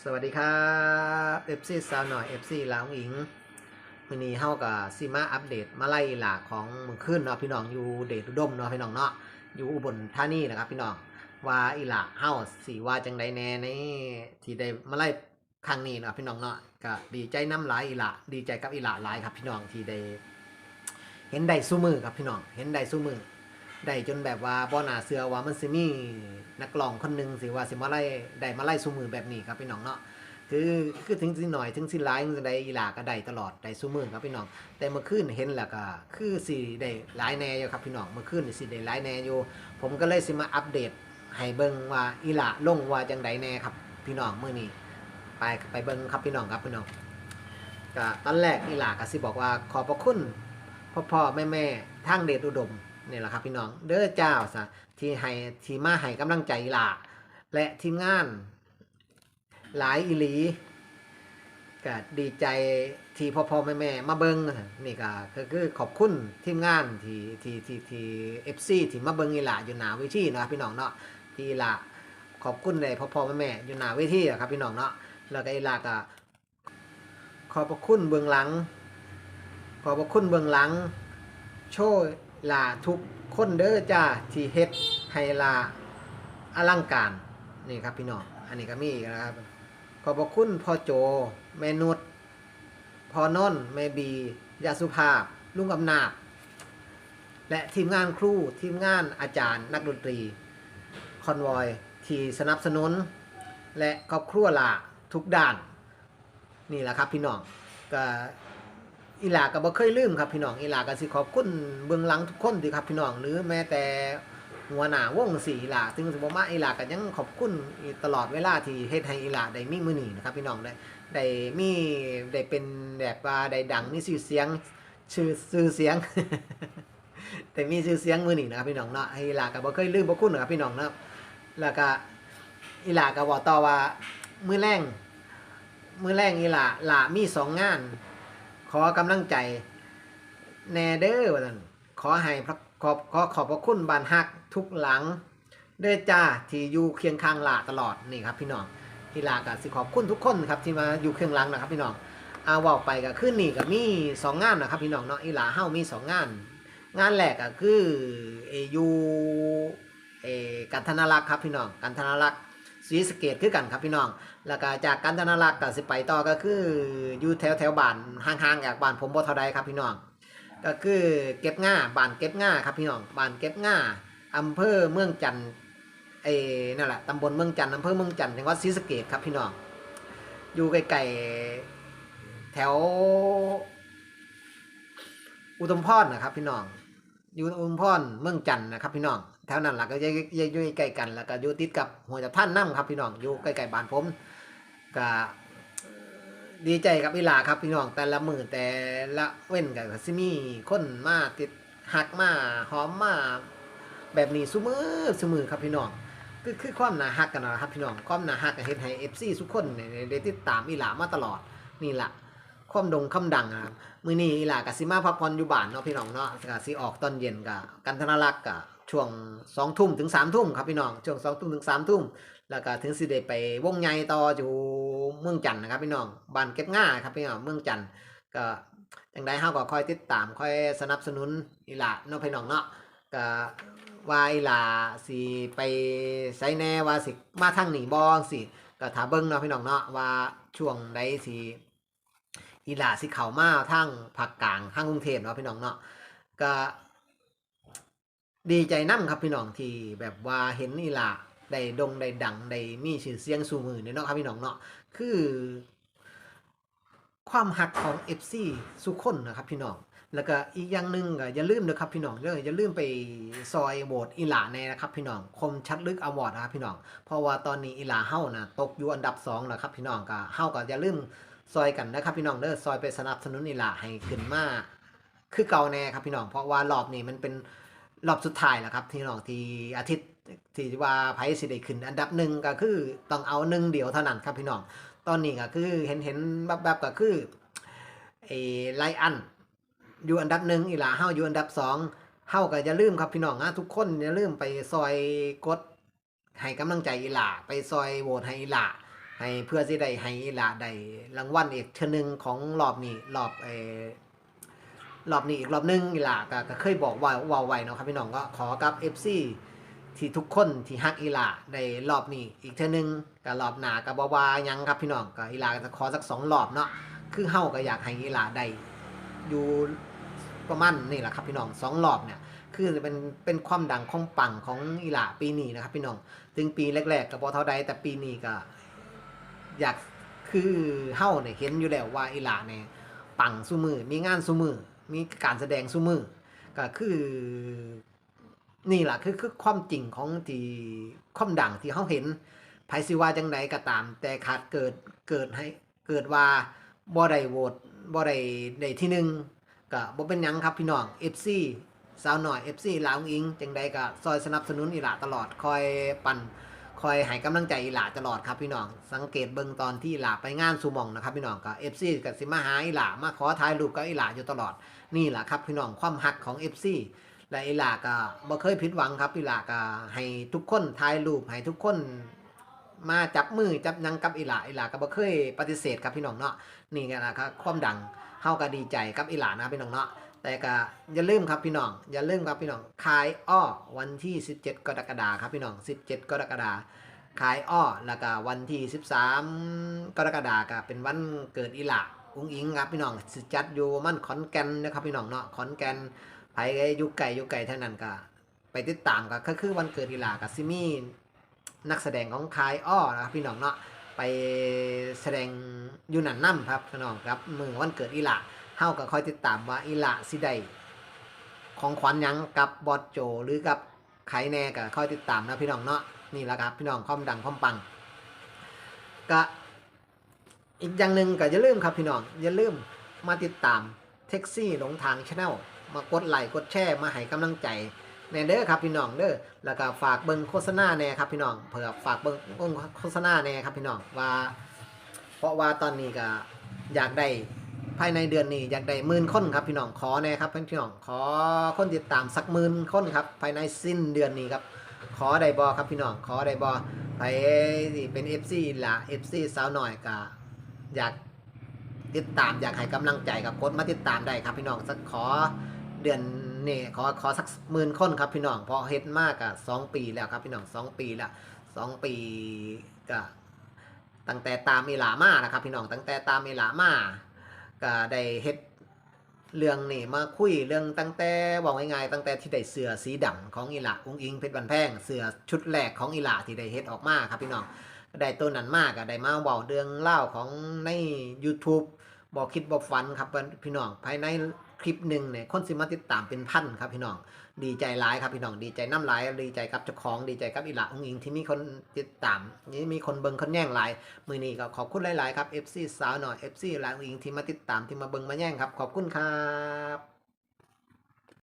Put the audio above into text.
สวัสดีครับเอฟซีสาวหน่อยเอฟซีลาวอิงวันนี้เฮากับซีมาอัปเดตมาไล่หลากของมือขึ้นเนาะพี่น้องอยู่เดชอุดมเนาะพี่น้องเนาะอยู่อุบลธานี่นะครับพี่น้องว่าอีหลาเฮาสีว่าจังใดแน่ในที่ได้มาไล่ครั้งนี้เนาะพี่น้องเนาะก็ดีใจน้ำหลายอีหลาดีใจกับอีหลาหลายครับพี่น้องที่ได้เห็นได้สู้มือครับพี่น้องเห็นได้สู้มือ ได้จนแบบว่าบ่น่าเชื่อว่ามันสิมีนักร้องคนหนึ่งสิว่าสิมาไล่ได้มาไล่สูมือแบบนี้ครับพี่น้องเนาะคือคือถึงสิหน่อยถึงสิหลายถึงสิได้อีหลาก็ได้ตลอดได้สูมือครับพี่น้อง แต่เมื่อคืนเห็นแล้วก็คือสิได้หลายแน่อยู่ครับพี่น้องเมื่อคืนนี่สิได้หลายแน่อยู่ ผมก็เลยสิมาอัปเดตให้เบิ่งว่าอีหลาลงว่าจังไดแน่ครับพี่น้องเมื้อนี้ไปไปเบิ่งครับพี่น้องครับพี่น้องก็ตอนแรกอีหลาก็สิบอกว่าขอบพระคุณพ่อพ่อแม่แม่ทางเดชอุดม นี่แหละครับพี่น้องเด้อเจ้าซะที่ให้ที่มาให้กำลังใจหล่ะและทีมงาน หลายอีหลีก็ดีใจที่พ่อพ่อแม่แม่มาเบิงนี่ก็คือขอบคุณทีมงานที่ที่ที่ที่เอฟซีที่มาเบิงอีหล่ะอยู่หนาเวทีนะพี่น้องเนาะที่อีหล่ะขอบคุณเลยพ่อพ่อแม่แม่อยู่หนาเวทีอะครับพี่น้องเนาะแล้วก็อีหล่ะก็ขอบพระคุณเบื้องหลัง ขอบพระคุณเบื้องหลัง โชว์ ลาทุกคนเด้อจ้าที่เฮ็ดให้ลาอลังการนี่ครับพี่น้องอันนี้ก็มีอีกนะครับ ขอบคุณพ่อโจแม่นุชพ่อนนท์แม่บียาสุภาพ ลุงอำนาจและทีมงานครูทีมงานอาจารย์นักดนตรี คอนวอยที่สนับสนุน และครอบครัวลาทุกด้าน นี่แหละครับพี่น้องก็ อีหลาก็บ่เคยลืมครับพี่น้องอีหลาก็สิขอบคุณเบื้องหลังทุกคนดีครับพี่น้องหรือแม้แต่หัวหน้าวงสีอีหลาถึงสิบ่มาอีหลาก็ยังขอบคุณตลอดเวลาที่เฮ็ดให้อีหลาได้มีมื้อนี้นะครับพี่น้องได้ได้มีได้เป็นแบบว่าได้ดังมีชื่อเสียงชื่อชื่อเสียง แต่มีชื่อเสียงมื้อนี้นะครับพี่น้องเนาะอีหลาก็บ่เคยลืมบ่คุณนะครับพี่น้องเนาะแล้วก็อีหลาก็บอกต่อว่ามือแรงมือแรงอีหลาหลามีสองงาน ขอกำลังใจ แนเด้อว่าซั่นขอให้พระขอบขอขอบพระคุณบานฮักทุกหลังเด้อจ้าที่อยู่เคียงข้างหลาตลอดนี่ครับพี่น้องที่ลาก็สิขอบคุณทุกคนครับที่มาอยู่เคียงหลังนะครับพี่น้องเอาว่าไปก็ขึ้นนี่ก็มีสองงานนะครับพี่น้องเนาะอีหลาเฮามีสองงาน งานแรกก็คือเอยูเอกันธนารักษ์ครับพี่น้องกันธนารักษ์ศรีสเกดคือกันครับพี่น้อง แล้วก็จากกันธนารักษ์ก็สิไปต่อก็คืออยู่แถวแถวบ้านห่างๆจากบ้านผมบ่เท่าใดครับพี่น้องก็คือเก็บง่าบ้านเก็บง่าครับพี่น้องบ้านเก็บง่าอำเภอเมืองจันทน์เอ้นั่นแหละตำบลเมืองจันทน์อำเภอเมืองจันทน์จังหวัดศรีสะเกษครับพี่น้องอยู่ใกลๆแถว อุดมพรนะครับพี่น้องอยู่อุดมพรเมืองจันทน์นะครับพี่น้องแถวนั้นล่ะก็อยู่ใกล้กันแล้วก็อยู่ติดกับหัวจะท่านน้ำครับพี่น้องอยู่ใกล้ๆบ้านผม ก็ดีใจกับอีหลาครับพี่น้องแต่ละมือแต่ละเว้นกับซิมีคนมาติดหักมาหอมมาแบบนี้ซุมือซุมือครับพี่น้องคือคือความหนาฮักกันนะครับพี่น้องความหนาฮักกับเฮ็ดให้ FC ทุกคนเนี่ยได้ติดตามอีหลามาตลอดนี่แหละความดงคำดังนะครับมื้อนี้อีหลากับซิมาพักผ่อนอยู่บ้านเนาะพี่น้องเนาะก็สิออกตอนเย็นกับกันธนรักษ์กับ ช่วง2ทุ่มถึง3ทุ่มครับพี่น้องช่วง2ทุ่มถึง3ทุ่มแล้วก็ถึงสิได้ไปวงใหญ่ต่ออยู่เมืองจันทน์นะครับพี่น้องบ้านเก็บง่าครับพี่น้องเมืองจันทน์ก็จังไดเฮาก็คอยติดตามคอยสนับสนุนอีหลาเนาะพี่น้องเนาะก็ว่าอีหลาสิไปไสแน่ว่าสิมาทางหนี้บ่สิก็ถาเบิ่งเนาะพี่น้องเนาะว่าช่วงใดสิอีหลาสิเข้ามาทางภาคกลางทางกรุงเทพเนาะพี่น้องเนาะก็ ดีใจนํครับพี่น้องที่แบบว่าเห็นอีหลาได้ดงได้ดังได้มีชื่อเสียงสู่มือเนาะครับพี่น้องเนาะคือ ความหักของ FC สุกคนนะครับพี่น้องแล้วก็อีกอย่างหนึ่งก็อย่าลืมนะครับพี่น้องเด้ออย่าลืมไปซอยโหวตอีหลาแน่นะครับพี่น้องคมชัดลึกอวอร์ดนะครับพี่น้องเพราะว่าตอนนี้อีหลาเฮานะตกอยู่อันดับ2นะครับพี่น้องก็เฮาก็อย่าลืมซอยกันนะครับพี่น้องเด้อซอยไปสนับสนุนอีหลาให้ขึ้นมาคือเก่าแน่ครับพี่น้องเพราะว่ารอบนี้มันเป็น รอบสุดท้ายแล้วครับพี่น้องที่อาทิตย์ที่ว่าไผสิได้ขึ้น อันดับหนึ่งก็คือต้องเอาหนึ่งเดียวเท่านั้นครับพี่น้อง ตอนนี้ก็คือเห็นเห็นแบบแบบก็คือไอ้ไลอันอยู่อันดับหนึ่งอีหลาเฮาอยู่อันดับสองเฮาก็อย่าลืมครับพี่น้องนะทุกคนอย่าลืมไปซอยกดให้กำลังใจอีหลาไปซอยโหวตให้อีหลาให้เพื่อสิได้ให้อีหลาได้รางวัลอีกเทื่อหนึงของรอบนี้รอบเออ รอบนี้อีกรอบหนึงอีหลาก็ก็เคยบอกว่าว่าไว้เนาะครับพี่น้องก็ขอกับ FC ที่ทุกคนที่ฮักอีหลาในรอบนี้อีกเทื่อหนึงก็รอบหน้าก็บ่ว่ายังครับพี่น้องก็อีหลาก็จะขอสักสองรอบเนาะคือเฮาก็อยากให้อีหลาได้อยู่ประมาณนี่แหละครับพี่น้องสองรอบเนี่ยคือเป็นเป็นความดังของปังของอีหลาปีนี้นะครับพี่น้องถึงปีแรกๆก็บ่เท่าใดแต่ปีนี้ก็อยากคือเฮาเนี่ยเห็นอยู่แล้วว่าอีหลาเนี่ยปังซุมือมีงานซุมือ มีการแสดงซุมือก็คือนี่แหละคือคือความจริงของที่ความดังที่เฮาเห็นไผสิว่าจังไดก็ตาม แต่ขาดเกิดเกิดให้เกิดว่าบ่ได้โหวตบ่ได้ได้ที่หนึ่งก็บ่เป็นยังครับพี่น้อง FC สาวหน่อย FC ลาวอิงจังใดก็ซอยสนับสนุนอีหลาตลอดคอยปั่น คอยให้กำลังใจอีหลาตลอดครับพี่น้อง สังเกตเบิ่งตอนที่อีหลาไปงานซูมองนะครับพี่น้องก็ FC กับสิมาหาอีหลามาขอถ่ายรูปกับอีหลาอยู่ตลอดนี่แหละครับพี่น้องความฮักของ FC และอีหลาก็บ่เคยผิดหวังครับอีหลาก็ให้ทุกคนถ่ายรูปให้ทุกคนมาจับมือจับหยังกับอีหลาอีหลาก็บ่เคยปฏิเสธครับพี่น้องเนาะนี่ไงล่ะครับความดังเฮาก็ดีใจกับอีหลานะพี่น้องเนาะ แต่ก็อย่าลืมครับพี่น้อง อย่าลืมครับพี่น้อง ขายอ้อวันที่ 17 กรกฎาคมครับพี่น้อง 17 กรกฎาคมขายอ้อแล้วก็วันที่ 13 กรกฎาคมก็เป็นวันเกิดอีหลาอุ้งอิงครับพี่น้องสิจัดอยู่มันขอนแก่นนะครับพี่น้องเนาะขอนแก่นไผอยู่ไกลอยู่ไกลเท่านั้นก็ไปติดตามก็คือวันเกิดอีหลากับซิมี่นักแสดงของคายอ้อนะครับพี่น้องเนาะไปแสดงอยู่นั่นนํครับพี่น้องครับมือวันเกิดอีหลาาก็คอยติดตามว่าอีหลาสิได้ของขวัญยังกับบอสโจหรือกับไขแน่ก็คอยติดตามนะพี่น้องเนาะนี่แหละครับพี่น้องความดังความปังก็อีกอย่างหนึ่งก็อย่าลืมครับพี่น้องอย่าลืมมาติดตามแท็กซี่หลงทางชาแนลมากดไลค์กดแชร์มาให้กำลังใจแน่เด้อครับพี่น้องเด้อแล้วก็ฝากเบิ่งโฆษณาแน่ครับพี่น้องเผื่อฝากเบิ่งเบิ่งโฆษณาแน่ครับพี่น้องว่า เพราะว่าตอนนี้ก็อยากได้ ภายในเดือนนี้อยากได้หมื่นคนครับพี่น้องขอแน่ครับพี่น้องขอคนติดตามสักหมื่นคนครับภายในสิ้นเดือนนี้ครับขอได้บอครับพี่น้องขอได้บอไปเป็น FC ละ FC สาวหน่อยก็อยากติดตามอยากให้กำลังใจกับกดมาติดตามได้ครับพี่น้องสักขอเดือนนี่ขอขอสักหมื่นคนครับพี่น้องเพอเฮ็ดมากอะสองปีแล้วครับพี่น้องสองปีละสองปีก็ตั้งแต่ตามอีหลามานะครับพี่น้องตั้งแต่ตามอีหลามา ก็ได้เฮ็ดเรื่องนี่มาคุยเรื่องตั้งแต่บอกง่ายๆตั้งแต่ที่ได้เสือสีดำของอีหลาอุ้งอิงเพชรบันแพงเสือชุดแรกของอีหลาที่ได้เฮ็ดออกมาครับพี่น้องได้ตัวนั้นมากก็ได้มาเว้าเรื่องเล่าของใน YouTube บอกคิดบอกฝันครับพี่น้องภายใน คลิปหนึ่งเนี่ยคนสิมาติดตามเป็นพันครับพี่น้อง ดีใจหลายครับพี่น้อง ดีใจน้ำหลายดีใจกับเจ้าของดีใจกับอีหลาองอิงที่มีคนติดตามนี่มีคนเบิ่งคนแย่งหลายมือนี้ก็ขอบคุณหลายๆครับ FC สาวหน่อย FC หลายองอิงที่มาติดตามที่มาเบิ่งมาแย่งครับ ขอบคุณครับ